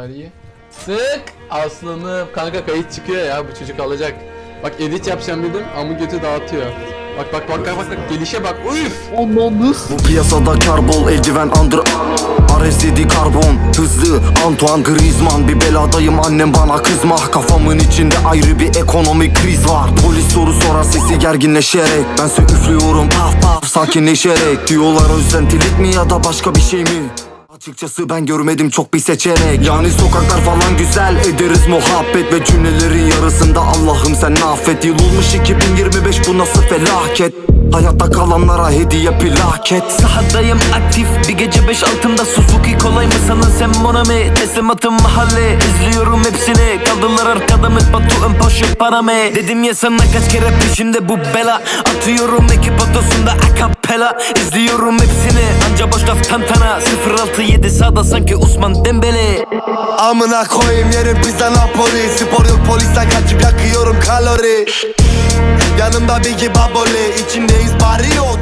saniye. Sık aslanım. Kanka kayıt çıkıyor ya bu çocuk alacak. Bak edit yapacağım dedim ama götü dağıtıyor. Bak bak bak bak bak, bak gelişe bak. Uyuf. Bu piyasada karbol eldiven andır RSD karbon hızlı Antoine Griezmann Bir beladayım annem bana kızma Kafamın içinde ayrı bir ekonomik kriz var Polis soru sorar sesi gerginleşerek Bense üflüyorum paf paf sakinleşerek Diyorlar özentilik mi ya da başka bir şey mi? Açıkçası ben görmedim çok bir seçenek. Yani sokaklar falan güzel Ederiz muhabbet ve cümlelerin yarısında. Allah'ım sen affet Yıl olmuş 2025 bu nasıl felaket? Hayatta kalanlara hediye plaket. Sahadayım aktif bir gece beş altımda. Suzuki kolay mı sanın sen Monami Teslimatım mahalle izliyorum hepsini. Kaldılar arkada mı? Batu ön poşet para mı? Dedim ya sana kaç kere peşimde bu bela. Atıyorum ekip otosunda akapela İzliyorum hepsini anca boş laf tantana 067 sağda sanki Osman Dembele. Amına koyayım yerim pizza Napoli Spor yok polisten kaçıp yakıyorum kalori. Yanımda Biggie Baboli İçindeyiz follow me